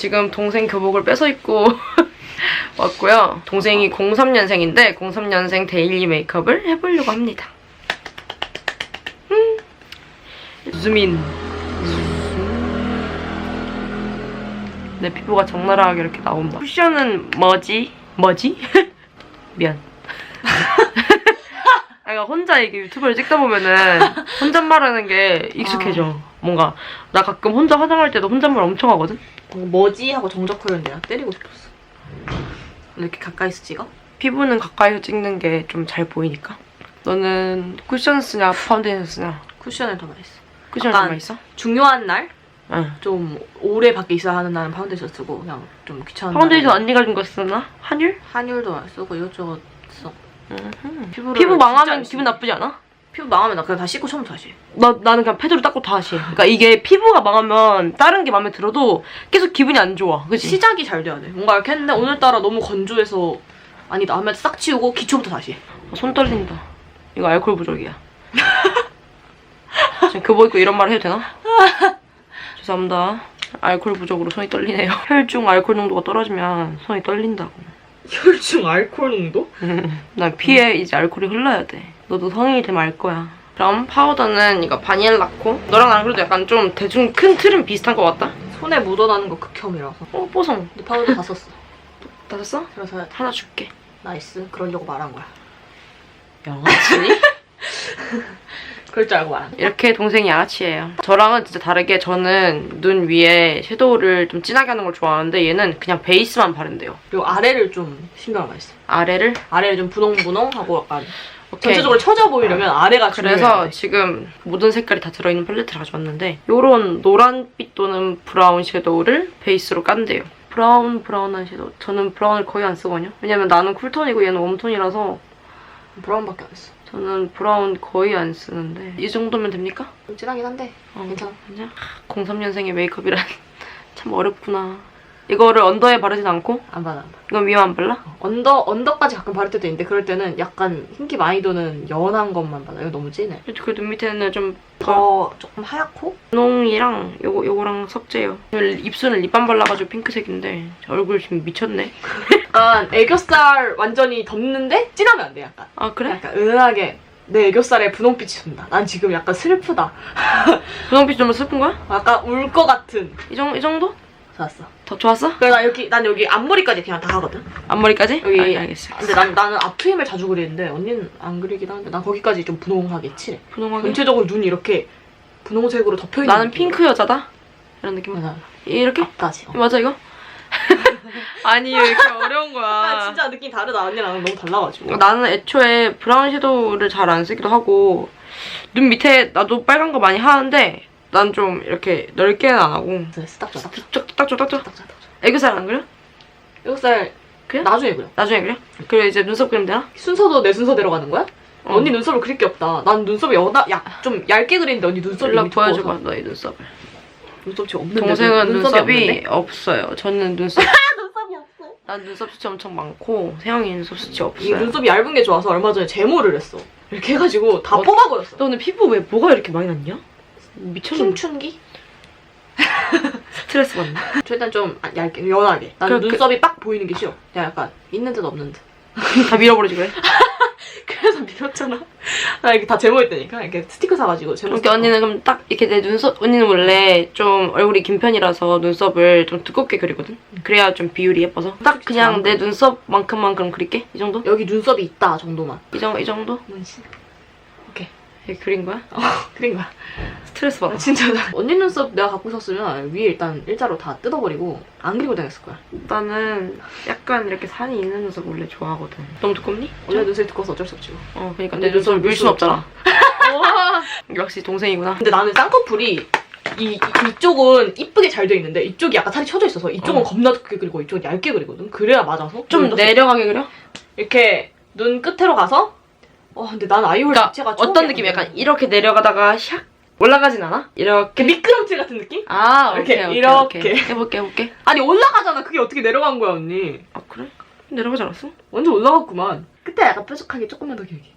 전 지금 동생 교복을 뺏어 입고 왔고요. 동생이 03년생인데 03년생 데일리 메이크업을 해보려고 합니다. 음. 수민. 내 피부가 적나라하게 이렇게 나온다. 쿠션은 뭐지? 뭐지? 미안. 내가 혼자 이게 유튜브를 찍다 보면은 혼잣말하는 게 익숙해져. 뭔가 나 가끔 혼자 화장할 때도 혼잣말 엄청 하거든. 어, 뭐지? 하고 정적거리는데 내가 때리고 싶었어. 이렇게 가까이서 찍어? 피부는 가까이서 찍는 게 좀 잘 보이니까. 너는 쿠션 쓰냐 파운데이션 쓰냐? 쿠션을 더 많이 써. 쿠션 약간- 얼마 있어? 중요한 날? 응. 좀 오래 밖에 있어야 하는 날은 파운데이션 쓰고 그냥 좀 귀찮은 파운데이션 날은 언니가 준 거 쓰나? 한율? 한율도 많이 쓰고 이것저것 써. 음. 피부를 피부 망하면 기분 나쁘지 않아? 피부 망하면 나 그냥 다 씻고 처음부터 다시 해. 나, 나는 그냥 패드로 닦고 다시 해. 그러니까 이게 피부가 망하면 다른 게 마음에 들어도 계속 기분이 안 좋아. 그치? 시작이 잘 돼야 돼. 뭔가 이렇게 했는데 오늘따라 너무 건조해서 아니다 하면 싹 치우고 기초부터 다시 해. 어, 손 떨린다. 이거 알코올 부족이야. 지금 교복 입고 이런 말 해도 되나? 죄송합니다. 알코올 부족으로 손이 떨리네요. 혈중 알코올 농도가 떨어지면 손이 떨린다고. 혈중 알코올 농도? 난 피에 이제 알코올이 흘러야 돼. 너도 성인이 되면 알 거야. 그럼 파우더는 이거 바닐라코. 너랑 나랑 그래도 약간 좀 대충 큰 틀은 비슷한 것 같다. 손에 묻어나는 거 극혐이라서. 어, 뽀송. 근데 파우더 다 썼어. 다 썼어? 그래서 하나 줄게. 나이스. 그러려고 말한 거야. 양아치? 그럴 줄 알고 말한. 이렇게 동생이 양아치예요. 저랑은 진짜 다르게 저는 눈 위에 섀도우를 좀 진하게 하는 걸 좋아하는데 얘는 그냥 베이스만 바른대요. 그리고 아래를 좀 신경을 많이 써. 아래를? 아래를 좀 분홍분홍하고 약간 오케이. 전체적으로 처져 보이려면 아래가 그래서 돼. 지금 모든 색깔이 다 들어있는 팔레트를 가져왔는데 요런 노란빛 또는 브라운 섀도우를 베이스로 깐대요. 브라운 브라운한 섀도우. 저는 브라운을 거의 안 쓰거든요. 왜냐면 나는 쿨톤이고 얘는 웜톤이라서 브라운밖에 안 했어. 저는 브라운 거의 안 쓰는데 이 정도면 됩니까? 좀 진하긴 한데 어, 괜찮아. 그냥 03년생의 메이크업이란 참 어렵구나. 이거를 언더에 바르진 않고 안 받아. 이건 안 발라? 언더 언더까지 가끔 바를 때도 있는데 그럴 때는 약간 흰기 많이 도는 연한 것만 받아. 이거 너무 진해. 그 눈 밑에는 좀더 조금 하얗고 분홍이랑 요거 요거랑 섞재요. 입술은 립밤 발라가지고 핑크색인데 저 얼굴 지금 미쳤네. 약간 애교살 완전히 덮는데 진하면 안 돼. 약간 아 그래? 약간 은은하게 내 애교살에 분홍빛이 돈다. 난 지금 약간 슬프다. 분홍빛 좀 슬픈 거야? 약간 울 것 같은. 이, 정, 이 정도? 좋았어. 더 좋았어? 그래 나 여기 난 여기 앞머리까지 그냥 다 하거든. 앞머리까지? 여기 아, 알겠어. 근데 난 나는 앞트임을 자주 그리는데 언니는 안 그리긴 하는데 난 거기까지 좀 분홍하게 칠해. 분홍하게. 전체적으로 눈이 이렇게 분홍색으로 덮여 있는. 나는 핑크 여자다? 이런 느낌. 맞아. 이렇게? 앞까지. 어. 맞아 이거? 아니 왜 이렇게 어려운 거야. 아 진짜 느낌 다르다 언니랑 너무 달라가지고. 나는 애초에 브라운 섀도우를 잘 안 쓰기도 하고 눈 밑에 나도 빨간 거 많이 하는데 난 좀 이렇게 넓게는 안 하고 딱 좋아 딱 좋아 딱, 딱, 딱, 딱, 딱. 딱 좋아 딱 좋아. 애교살 안 그려? 애교살 그래? 나중에 그려. 나중에 그려? 그래 이제 눈썹 그리면 되나? 순서도 내 순서대로 가는 거야? 어. 언니 눈썹을 그릴 게 없다. 난 눈썹이 여다 약좀 얇게 그리는데 언니 눈썹이 일로 보여줘봐. 너의 눈썹을 눈썹이 없는데. 동생은 눈- 눈썹이 없는데? 없어요 저는 눈썹 눈썹이 없어. 난 눈썹 수치 엄청 많고 세영이 눈썹 수치 이 없어요 눈썹이 얇은 게 좋아서 얼마 전에 제모를 했어. 이렇게 해가지고 다 어? 뽑아버렸어. 너 오늘 피부 왜 뭐가 이렇게 많이 났냐? 미쳤네 킹춘기? 스트레스 받나? 최대한 좀 아, 얇게 연하게. 난 그- 그- 눈썹이 빡 보이는 게 싫어. 그냥 약간 있는 듯 없는 듯. 다 밀어버리지 그래? 그래서 밀었잖아. 나 이렇게 다 제모 했다니까. 이렇게 스티커 사가지고 제모. 그러니까 언니는 그럼 딱 이렇게 내 눈썹 언니는 원래 좀 얼굴이 긴 편이라서 눈썹을 좀 두껍게 그리거든. 그래야 좀 비율이 예뻐서 딱 그냥 내 눈썹만큼만 그럼 그릴게. 이 정도? 여기 눈썹이 있다 정도만. 이 정도 이 정도? 이렇게 그린 거야? 어, 그린 거야. 스트레스 받아. 아, 진짜 나 언니 눈썹 내가 갖고 있었으면 위에 일단 일자로 다 뜯어버리고 안 그리고 다녔을 거야. 나는 약간 이렇게 산이 있는 눈썹 원래 좋아하고,든 너무 두껍니? 원래 눈썹이 두꺼워서 어쩔 수 없지. 뭐. 어 그러니까 근데 내 눈썹을 밀순밀 없잖아. 역시 동생이구나. 근데 나는 쌍꺼풀이 이, 이 이 쪽은 이쁘게 잘 돼 있는데 이쪽이 약간 살이 쳐져 있어서 이쪽은 어. 겁나 두껍게 그리고 이쪽은 얇게 그리거든. 그래야 맞아서 좀 내려가게 그려? 이렇게 눈 끝으로 가서. 어 근데 난 아이홀 그러니까 자체가 어떤. 느낌? 약간 이렇게 내려가다가 샥 올라가진 않아? 이렇게. 미끄럼틀 같은 느낌? 아 이렇게, 오케이 이렇게. 오케이. 해볼게 해볼게. 아니 올라가잖아. 그게 어떻게 내려간 거야 언니? 아 그래? 내려가지 않았어? 완전 올라갔구만. 끝에 약간 뾰족하게 조금만 더 길게.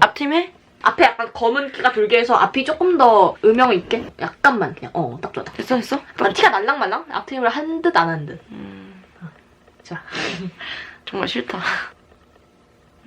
앞팀 해? 앞에 약간 검은 끼가 돌게 해서 앞이 조금 더 음영 있게 약간만 그냥 어딱 좋아 딱 됐어 됐어? 약간 티가 날랑말랑 앞트임을 한 듯 안 한 듯. 음, 자, 정말 싫다.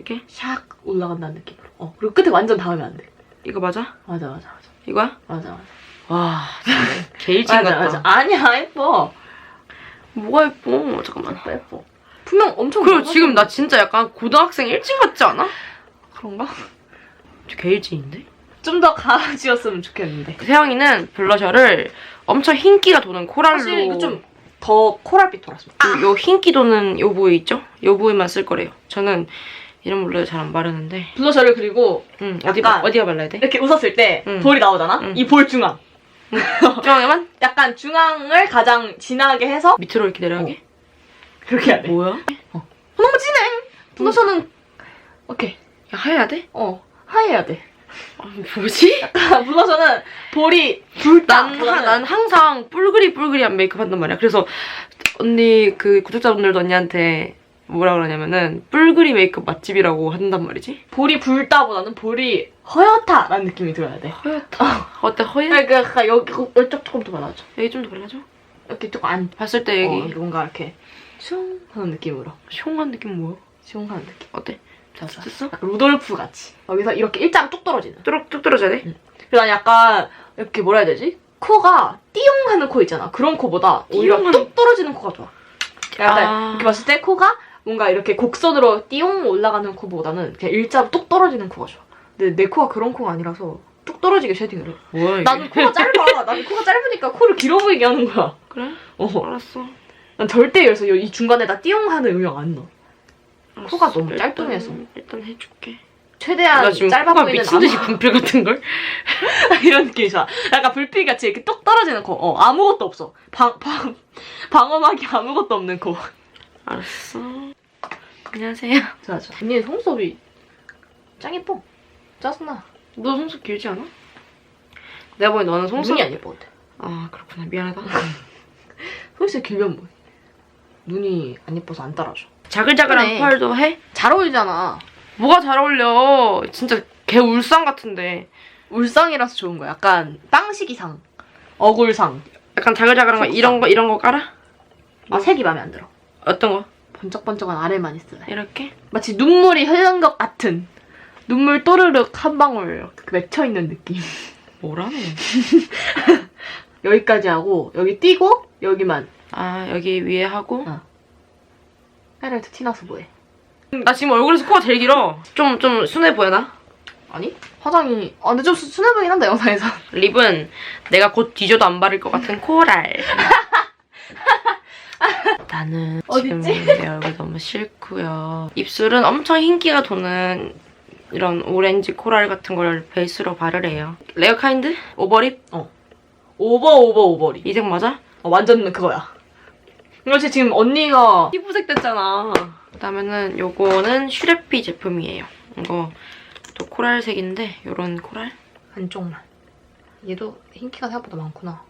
이렇게? 샥 올라간다는 느낌으로. 어 그리고 끝에 완전 닿으면 안 돼. 이거 맞아? 맞아 맞아 맞아 이거야? 맞아 맞아. 와, 게일진 맞아 같다. 맞아. 아니야 예뻐. 뭐가 예뻐? 잠깐만. 예뻐 예뻐. 분명 엄청. 그리고 지금 나 진짜 약간 고등학생 일진 같지 않아? 그런가? 게일진인데? 좀 더 가지였으면 좋겠는데. 세영이는 블러셔를 엄청 흰기가 도는 코랄로 사실 이거 좀 더 코랄빛 돌았습니다. 요, 요 흰기 도는 요 부위 있죠? 요 부위만 쓸 거래요. 저는 이런 블러셔 잘안 바르는데 블러셔를 그리고 응, 어디, 약간- 어디가 발라야 돼? 이렇게 웃었을 때 응. 볼이 나오잖아. 응. 이볼 중앙. 중앙에만 약간 중앙을 가장 진하게 해서 밑으로 이렇게 내려가게? 그렇게 해야 돼. 뭐야? 어, 너무 진해. 블러셔는 오케이. 야, 해야 돼? 어 하얘야 돼. 아, 뭐지? 블러셔는 볼이. 난, 하, 난 항상 뿔그리 뿔그리한 메이크업 한단 말이야. 그래서 언니 그 구독자분들도 언니한테 뭐라 그러냐면은 뿔그리 메이크업 맛집이라고 한단 말이지. 볼이 불다보다는 볼이 허옇다라는 느낌이 들어야 돼. 허옇다. 어때 허옇? 그러니까 약간 여기 이쪽 조금 더 발라줘. 여기 좀 더 발라줘. 이렇게 조금 안 봤을 때 어, 여기 뭔가 이렇게 슝 하는 느낌으로 숑한 느낌 뭐야? 슝 하는 느낌. 어때? 됐어. 됐어? 약간 루돌프 같이 여기서 이렇게 일자로 뚝 떨어지는. 뚝, 뚝 떨어져야 돼? 그리고 난 약간 이렇게 뭐라 해야 되지? 코가 띠용 하는 코 있잖아. 그런 코보다 오히려 뚝 떨어지는 코가 좋아. 약간 아. 이렇게 봤을 때 코가 뭔가 이렇게 곡선으로 띠용 올라가는 코보다는 그냥 일자로 뚝 떨어지는 코가 좋아. 근데 내 코가 그런 코가 아니라서 뚝 떨어지게 쉐딩을 해. 뭐야 이게? 나는 코가 짧아. 나는 코가 짧으니까 코를 길어 보이게 하는 거야. 그래? 어. 알았어. 난 절대 그래서 이 중간에다 띠용 하는 음영 안 넣어. 코가 알았어. 너무 짧동해서. 일단, 일단 해줄게. 최대한 나 지금 짧아 코가 보이는 미친 듯이 아무- 분필 같은 걸? 이런 좋아. 약간 불빛 같이 이렇게 뚝 떨어지는 코. 어, 아무것도 없어. 방, 방, 방어막이 아무것도 없는 코. 알았어. 안녕하세요. 좋아. 언니 속눈썹이 짱 예뻐. 짜증나. 너 속눈썹 길지 않아? 내가 보기엔 너는 속눈썹 눈이 안 예뻐, 근데. 아 그렇구나 미안하다. 속눈썹 길면 뭐. 눈이 안 예뻐서 안 따라줘. 자글자글한 그래. 펄도 해? 잘 어울리잖아. 뭐가 잘 어울려? 진짜 개 울상 같은데. 울상이라서 좋은 거야. 약간 빵식이상. 어굴상. 약간 자글자글한 거 속상. 이런 거 이런 거 깔아? 아, 색이 마음에 안 들어. 어떤 거? 번쩍번쩍한 아래만 있을래. 이렇게? 마치 눈물이 흐르는 것 같은. 눈물 또르륵 한 방울 맺혀있는 느낌. 뭐라네? 여기까지 하고, 여기 띄고, 여기만. 아 여기 위에 하고. 어. 하이라이트 티나서 뭐해? 나 지금 얼굴에서 코가 제일 길어. 좀 좀 순해 보여나? 아니? 화장이. 아, 근데 좀 수- 순해 보이긴 한다, 영상에서. 립은 내가 곧 뒤져도 안 바를 것 같은 코랄. 나는 지금 어딨지? 내 얼굴 너무 싫고요. 입술은 엄청 흰기가 도는 이런 오렌지 코랄 같은 걸 베이스로 바르래요. 레어 카인드? 오버립? 오버, 오버, 오버리. 이색 맞아? 어, 완전 그거야. 그렇지, 지금 언니가. 피부색 됐잖아. 그다음에는 요거는 슈레피 제품이에요. 이거 또 코랄색인데 요런 코랄? 한쪽만. 얘도 흰기가 생각보다 많구나.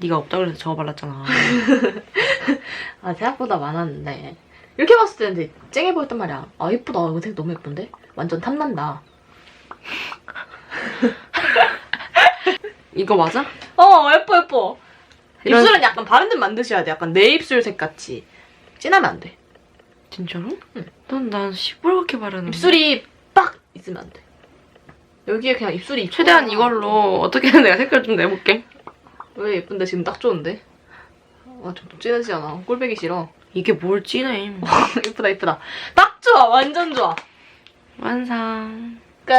네가 없다 그래서 저거 발랐잖아. 아, 생각보다 많았는데. 이렇게 봤을 때는 되게 쨍해 보였단 말이야. 아, 예쁘다. 이거 색 너무 예쁜데? 완전 탐난다. 이거 맞아? 어, 예뻐, 예뻐. 이런- 입술은 약간 바른 듯 만드셔야 돼. 약간 내 입술 색 같이. 진하면 안 돼. 진짜로? 응. 넌난 시뻘겋게 바르는 입술이 빡 있으면 안 돼. 여기에 그냥 입술이 최대한 있거나. 이걸로 어떻게든 내가 색깔 좀 내볼게. 왜 예쁜데 지금 딱 좋은데? 아, 좀 진하지 않아. 꼴배기 싫어. 이게 뭘 진해. 예쁘다, 예쁘다. 딱 좋아. 완전 좋아. 완성. 끝.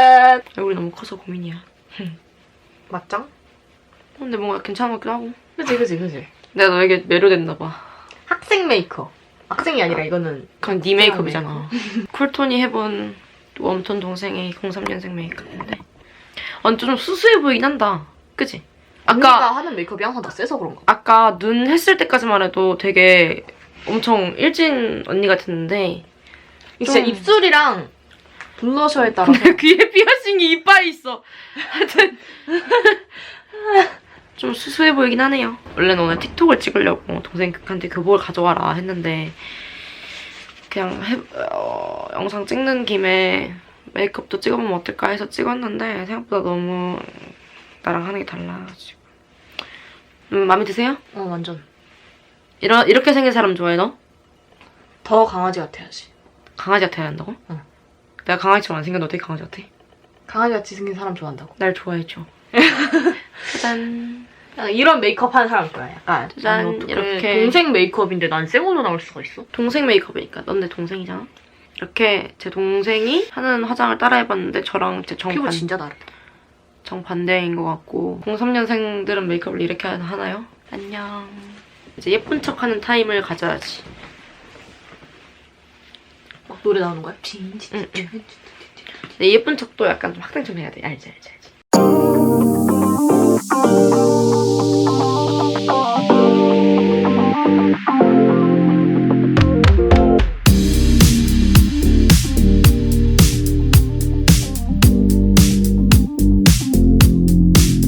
얼굴이 너무 커서 고민이야. 맞짱? 근데 뭔가 괜찮은 것 같기도 하고. 그지, 그지, 그지. 내가 너에게 매료됐나 봐. 학생 메이크업. 학생이 아니라 이거는 그건 네 메이크업이잖아. 쿨톤이 해본 웜톤 동생의 03년생 메이크업인데. 완전 좀 수수해 보이긴 한다. 그지? 아까 아까 하는 메이크업이 항상 다 세서 그런가 봐. 아까 눈 했을 때까지만 해도 되게 엄청 일진 언니 같았는데 진짜 좀- 입술이랑 블러셔에 따라서 내 귀에 피어싱이 이빨에 있어. 하여튼 좀 수수해 보이긴 하네요. 원래는 오늘 틱톡을 찍으려고 동생한테 교복을 가져와라 했는데 그냥 해- 어, 영상 찍는 김에 메이크업도 찍어보면 어떨까 해서 찍었는데 생각보다 너무 나랑 하는 게 달라가지고 음, 마음에 드세요? 어 완전 이러, 이렇게 생긴 사람 좋아해 너? 더 강아지 같아야지. 강아지 같아야 한다고? 응. 내가 강아지처럼 안 생겼는데 어떻게 강아지 같아? 강아지 같이 생긴 사람 좋아한다고. 날 좋아해줘 짜잔 약간 이런 메이크업 하는 사람 좋아해. 약간 짜잔, 아니, 어떡해. 이렇게. 동생 메이크업인데 난 쌩얼로 나올 수가 있어? 동생 메이크업이니까 넌 내 동생이잖아 이렇게 제 동생이 하는 화장을 따라해봤는데 저랑 제 피부 정반, 진짜 다르다. 정반대인 것 같고 03년생들은 메이크업을 이렇게 하나요? 안녕 이제 예쁜 척하는 타임을 가져야지 막 노래 나오는 거야? 응, 응. 근데 예쁜 척도 약간 좀 학생처럼 해야 돼 알지 알지